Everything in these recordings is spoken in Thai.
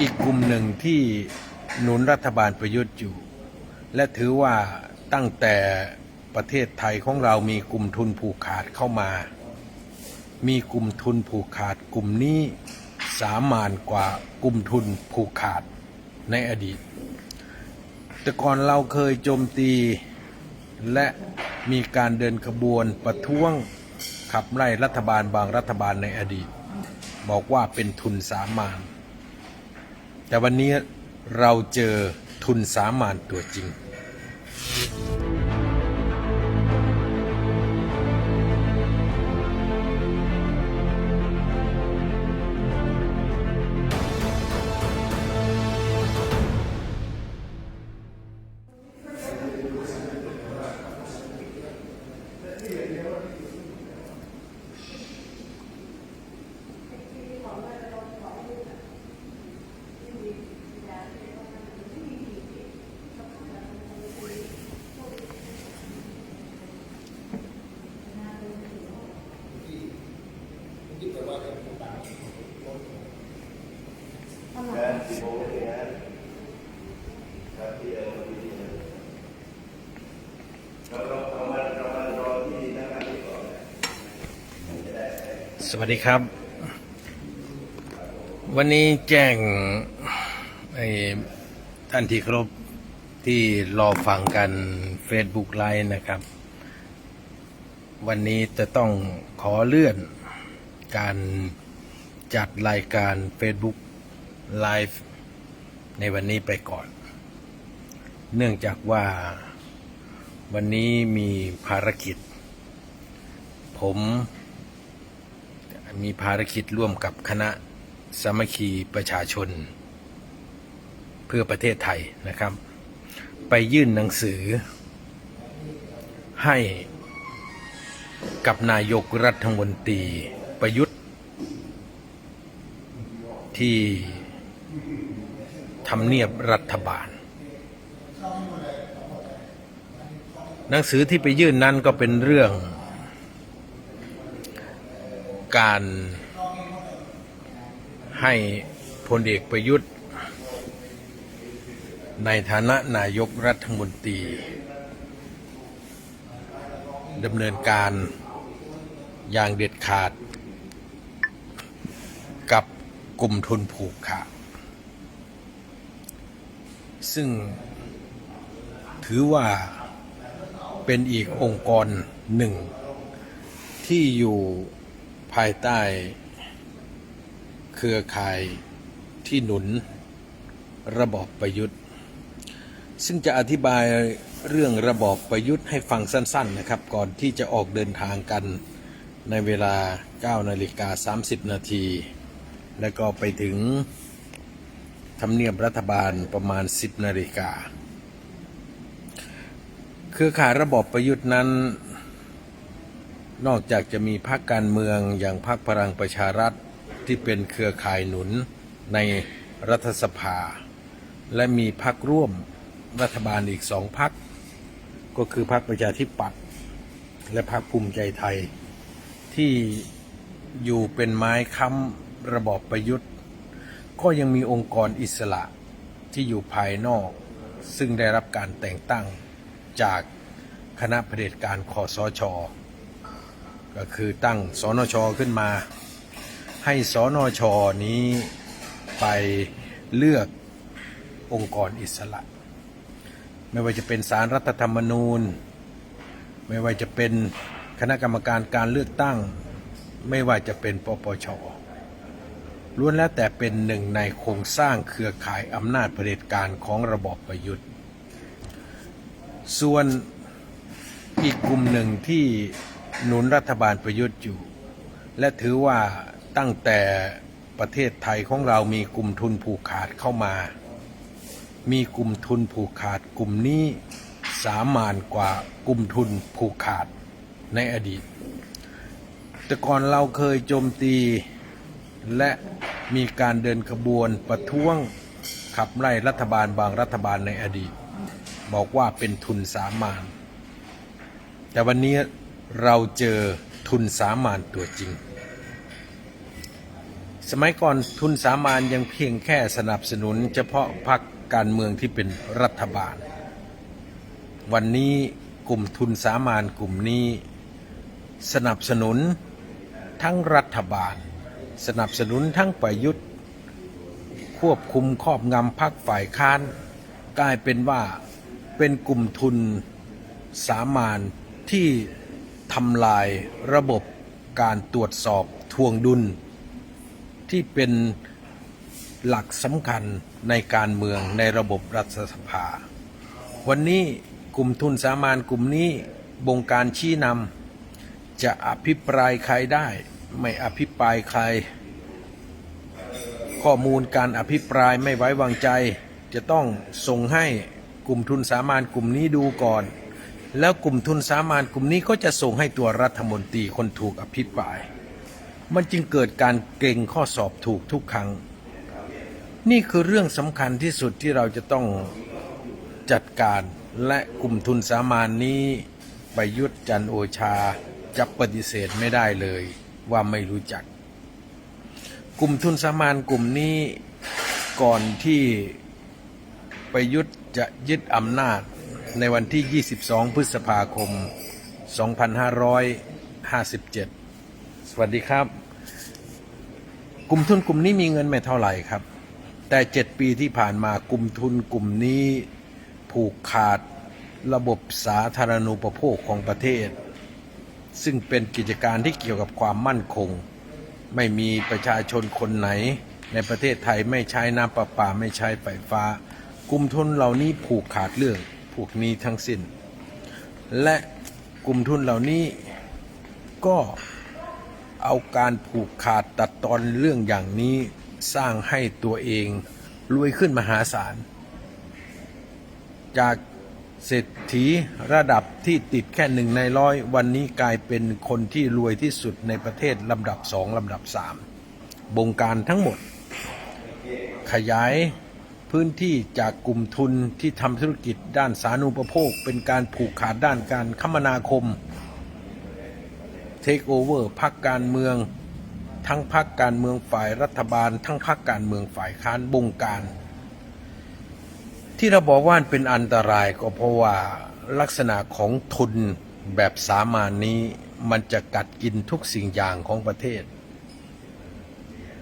อีกกลุ่มหนึ่งที่หนุนรัฐบาลประยุทธ์อยู่ และถือว่าตั้งแต่ประเทศไทยของเรามีกลุ่มทุนผูกขาดเข้ามา มีกลุ่มทุนผูกขาดกลุ่มนี้สามานกว่ากลุ่มทุนผูกขาดในอดีต แต่ก่อนเราเคยโจมตีและมีการเดินขบวนประท้วงขับไล่รัฐบาลบางรัฐบาลในอดีต บอกว่าเป็นทุนสามาน แต่วันนี้เราเจอทุนสามานตัวจริง สวัสดีครับ วันนี้แจ้งท่านที่ครพที่รอฟังกัน Facebook ไลน์นะครับ วันนี้จะต้องขอเลื่อนการจัดรายการ Facebook Live ในวันนี้ไปก่อน เนื่องจากว่าวันนี้มีภารกิจ ผม มีภารกิจร่วมกับคณะสามัคคีประชาชน เพื่อประเทศไทยนะครับ ไปยื่นหนังสือ ให้กับนายกรัฐมนตรีประยุทธ์ ที่ทำเนียบรัฐบาล หนังสือที่ไปยื่นนั้นก็เป็นเรื่อง การให้พลเอกประยุทธ์ ในฐานะนายกรัฐมนตรีดำเนินการอย่างเด็ดขาด กับกลุ่มทุนผูกขาดซึ่งถือว่าเป็นอีกองค์กรหนึ่ง ที่อยู่ ภายใต้ เครือข่ายที่หนุนระบอบประยุทธ์ ซึ่งจะอธิบายเรื่องระบอบประยุทธ์ให้ฟังสั้น ๆ นะครับ ก่อนที่จะออกเดินทางกันในเวลา 9 นาฬิกา 30 นาที แล้วก็ไปถึงทำเนียบรัฐบาลประมาณ 10 นาฬิกา เครือข่ายระบอบประยุทธ์นั้น นอกจากจะมีพรรคการเมืองอย่างพรรคพลังประชารัฐที่เป็นเครือข่ายหนุนในรัฐสภา และมีพรรคร่วมรัฐบาลอีกสองพรรคก็คือพรรคประชาธิปัตย์และพรรคภูมิใจไทย ที่อยู่เป็นไม้ค้ำระบอบประยุทธ์ ก็ยังมีองค์กรอิสระที่อยู่ภายนอก ซึ่งได้รับการแต่งตั้งจากคณะเผด็จการคอสช ก็คือตั้งสนชขึ้นมา ให้สนชนี้ไปเลือกองค์กรอิสระ ไม่ว่าจะเป็นสารรัฐธรรมนูญ ไม่ว่าจะเป็นคณะกรรมการการเลือกตั้ง ไม่ว่าจะเป็นปปชล้วนแล้วแต่เป็นหนึ่งในโครงสร้างเครือข่ายอำนาจเผด็จการของระบอบประยุทธ์ ส่วนอีกกลุ่มหนึ่งที่ หนุนรัฐบาลประยุทธ์อยู่ และถือว่าตั้งแต่ประเทศไทยของเรามีกลุ่มทุนผูกขาดเข้ามา มีกลุ่มทุนผูกขาดกลุ่มนี้สามานกว่ากลุ่มทุนผูกขาดในอดีต แต่ก่อนเราเคยโจมตี และมีการเดินขบวนประท้วงขับไล่รัฐบาลบางรัฐบาลในอดีต บอกว่าเป็นทุนสามาน แต่วันนี้ เราเจอทุนสามานตัวจริง สมัยก่อนทุนสามานยังเพียงแค่สนับสนุน เฉพาะพรรคการเมืองที่เป็นรัฐบาล วันนี้กลุ่มทุนสามานกลุ่มนี้ สนับสนุนทั้งรัฐบาล สนับสนุนทั้งประยุทธ์ ควบคุมครอบงำพักฝ่ายค้าน กลายเป็นว่าเป็นกลุ่มทุนสามานที่ ทำลายระบบการตรวจสอบทวงดุล ที่เป็นหลักสำคัญในการเมืองในระบบรัฐสภา วันนี้กลุ่มทุนสามานกลุ่มนี้บงการชี้นำจะอภิปรายใครได้ ไม่อภิปรายใคร ข้อมูลการอภิปรายไม่ไว้วางใจ จะต้องส่งให้กลุ่มทุนสามานกลุ่มนี้ดูก่อน แล้วกลุ่มทุนสามานกลุ่มนี้ก็จะส่งให้ตัวรัฐมนตรีคนถูกอภิปราย มันจึงเกิดการเก่งข้อสอบถูกทุกครั้ง นี่คือเรื่องสำคัญที่สุดที่เราจะต้องจัดการและกลุ่มทุนสามานนี้ประยุทธ์จันโอชาจะปฏิเสธไม่ได้เลยว่าไม่รู้จัก กลุ่มทุนสามานกลุ่มนี้ก่อนที่ประยุทธ์จะยึดอำนาจ ในวันที่ 22 พฤษภาคม 2557 สวัสดีครับ กลุ่มทุนกลุ่มนี้มีเงินไม่เท่าไหร่ครับ แต่เจ็ดปีที่ผ่านมากลุ่มทุนกลุ่มนี้ผูกขาดระบบสาธารณูปโภคของประเทศ ซึ่งเป็นกิจการที่เกี่ยวกับความมั่นคง ไม่มีประชาชนคนไหน ในประเทศไทยไม่ใช้น้ำประปาไม่ใช้ไฟฟ้ากลุ่มทุนเหล่านี้ผูกขาดเรื่อง วกนี้ทั้งสิ้น และกลุ่มทุนเหล่านี้ก็เอาการผูกขาดตัดตอนเรื่องอย่างนี้สร้างให้ตัวเองรวยขึ้นมหาศาล จากเศรษฐีระดับที่ติดแค่หนึ่งในร้อยวันนี้กลายเป็นคนที่รวยที่สุดในประเทศลำดับสองลำดับสามบงการทั้งหมด ขยาย พื้นที่จากกลุ่มทุนที่ทำธุรกิจด้านสาธารณูปโภค เป็นการผูกขาดด้านการคมนาคม เทคโอเวอร์พักการเมือง ทั้งพักการเมืองฝ่ายรัฐบาล ทั้งพักการเมืองฝ่ายค้านบงการ ที่เราบอกว่ามันเป็นอันตรายก็เพราะว่าลักษณะของทุนแบบสามานี้มันจะกัดกินทุกสิ่งอย่างของประเทศ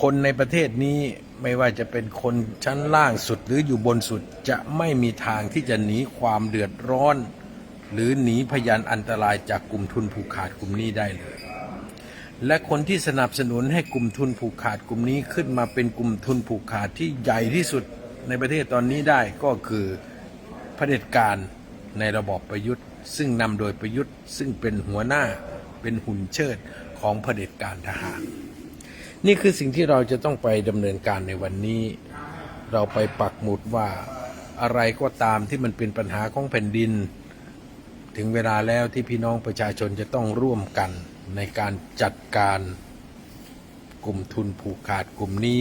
คนในประเทศนี้ ไม่ว่าจะเป็นคนชั้นล่างสุดหรืออยู่บนสุดจะไม่มีทางที่จะหนีความเดือดร้อน หรือหนีพยานอันตรายจากกลุ่มทุนผูกขาดกลุ่มนี้ได้เลย และคนที่สนับสนุนให้กลุ่มทุนผูกขาดกลุ่มนี้ขึ้นมาเป็นกลุ่มทุนผูกขาดที่ใหญ่ที่สุดในประเทศตอนนี้ได้ก็คือเผด็จการในระบอบประยุทธ์ ซึ่งนำโดยประยุทธ์ซึ่งเป็นหัวหน้าเป็นหุ่นเชิดของเผด็จการทหาร นี่คือสิ่งที่เราจะต้องไปดำเนินการในวันนี้ เราไปปักหมุดว่าอะไรก็ตามที่มันเป็นปัญหาของแผ่นดิน ถึงเวลาแล้วที่พี่น้องประชาชนจะต้องร่วมกันในการจัดการกลุ่มทุนผูกขาดกลุ่มนี้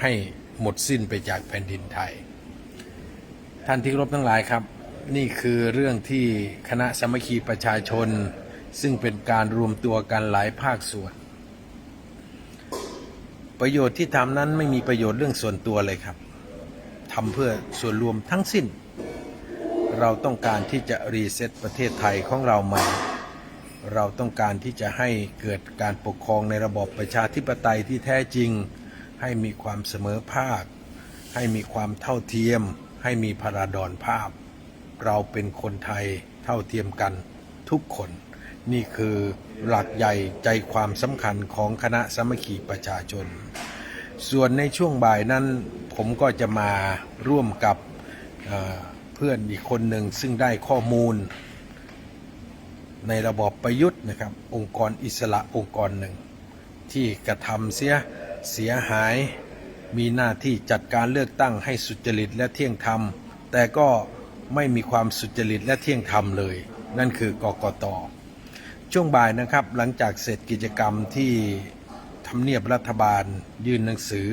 ให้หมดสิ้นไปจากแผ่นดินไทย ท่านที่รบทั้งหลายครับ นี่คือเรื่องที่คณะสมัคคีประชาชน ซึ่งเป็นการรวมตัวกันหลายภาคส่วน ประโยชน์ที่ทำนั้นไม่มีประโยชน์เรื่องส่วนตัวเลยครับทำเพื่อส่วนรวมทั้งสิ้น เราต้องการที่จะรีเซ็ตประเทศไทยของเราใหม่ เราต้องการที่จะให้เกิดการปกครองในระบอบประชาธิปไตยที่แท้จริง ให้มีความเสมอภาค ให้มีความเท่าเทียม ให้มีพราดอนภาพ เราเป็นคนไทยเท่าเทียมกันทุกคน นี่คือหลักใหญ่ใจความสำคัญของคณะสมัคคีประชาชน ส่วนในช่วงบ่ายนั้นผมก็จะมาร่วมกับเเพื่อนอีกคนหนึ่งซึ่งได้ข้อมูล ในระบอบประยุทธ์นะครับ องค์กรอิสระองค์กรหนึ่ง ที่กระทำเสียเสียหายมีหน้าที่จัดการเลือกตั้งให้สุจริตและเที่ยงธรรม แต่ก็ไม่มีความสุจริตและเที่ยงธรรมเลย นั่นคือกกต ช่วงบ่ายนะครับหลังจากเสร็จกิจกรรมที่ทำเนียบรัฐบาล ยื่นหนังสือ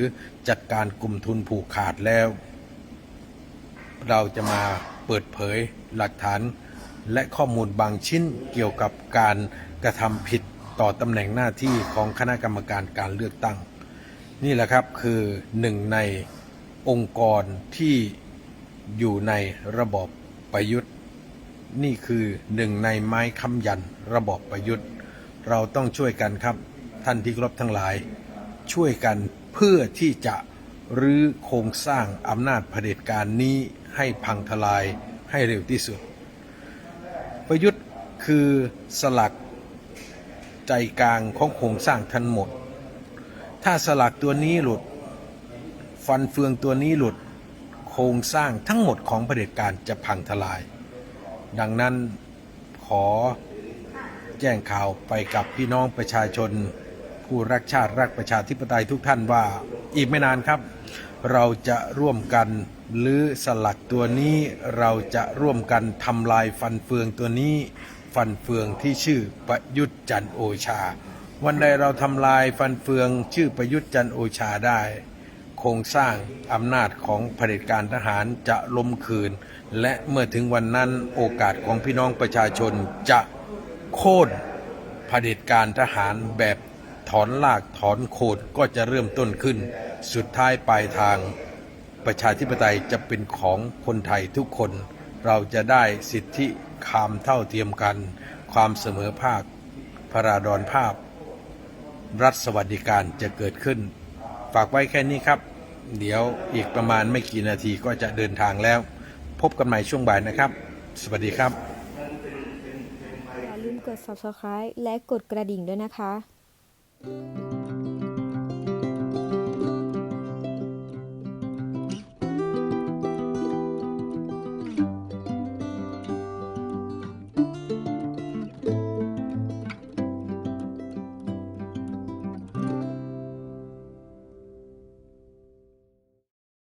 จัดการกลุ่มทุนผูกขาดแล้ว เราจะมาเปิดเผยหลักฐาน และข้อมูลบางชิ้นเกี่ยวกับการกระทำผิดต่อตำแหน่งหน้าที่ของคณะกรรมการการเลือกตั้ง นี่แหละครับคือหนึ่งในองค์กรที่อยู่ในระบบประยุทธ์ นี่คือหนึ่งในไม้ค้ำยันระบอบประยุทธ์ เราต้องช่วยกันครับ ท่านที่ครบทั้งหลาย ช่วยกันเพื่อที่จะรื้อโครงสร้างอำนาจเผด็จการนี้ให้พังทลายให้เร็วที่สุด ประยุทธ์คือสลักใจกลางของโครงสร้างทั้งหมด ถ้าสลักตัวนี้หลุด ฟันเฟืองตัวนี้หลุด โครงสร้างทั้งหมดของเผด็จการจะพังทลาย ดังนั้นขอแจ้งข่าวไปกับพี่น้องประชาชน ผู้รักชาติรักประชาธิปไตยทุกท่านว่าอีกไม่นานครับ เราจะร่วมกันลื้อสลักตัวนี้เราจะร่วมกันทำลายฟันเฟืองตัวนี้ ฟันเฟืองที่ชื่อประยุทธ์จันโอชา วันใดเราทำลายฟันเฟืองชื่อประยุทธ์จันโอชาได้ โครงสร้างอำนาจของเผด็จการทหารจะล้มคืน และเมื่อถึงวันนั้นโอกาสของพี่น้องประชาชนจะโค่นเผด็จการทหารแบบถอนลากถอนโคนก็จะเริ่มต้นขึ้น สุดท้ายปลายทางประชาธิปไตยจะเป็นของคนไทยทุกคน เราจะได้สิทธิความเท่าเทียมกัน ความเสมอภาคพระราดอนภาพ รัฐสวัสดิการจะเกิดขึ้น ฝากไว้แค่นี้ครับ เดี๋ยวอีกประมาณไม่กี่นาทีก็จะเดินทางแล้ว พบกันใหม่ช่วงบ่ายนะครับ สวัสดีครับ อย่าลืมกด subscribe และกดกระดิ่งด้วยนะคะ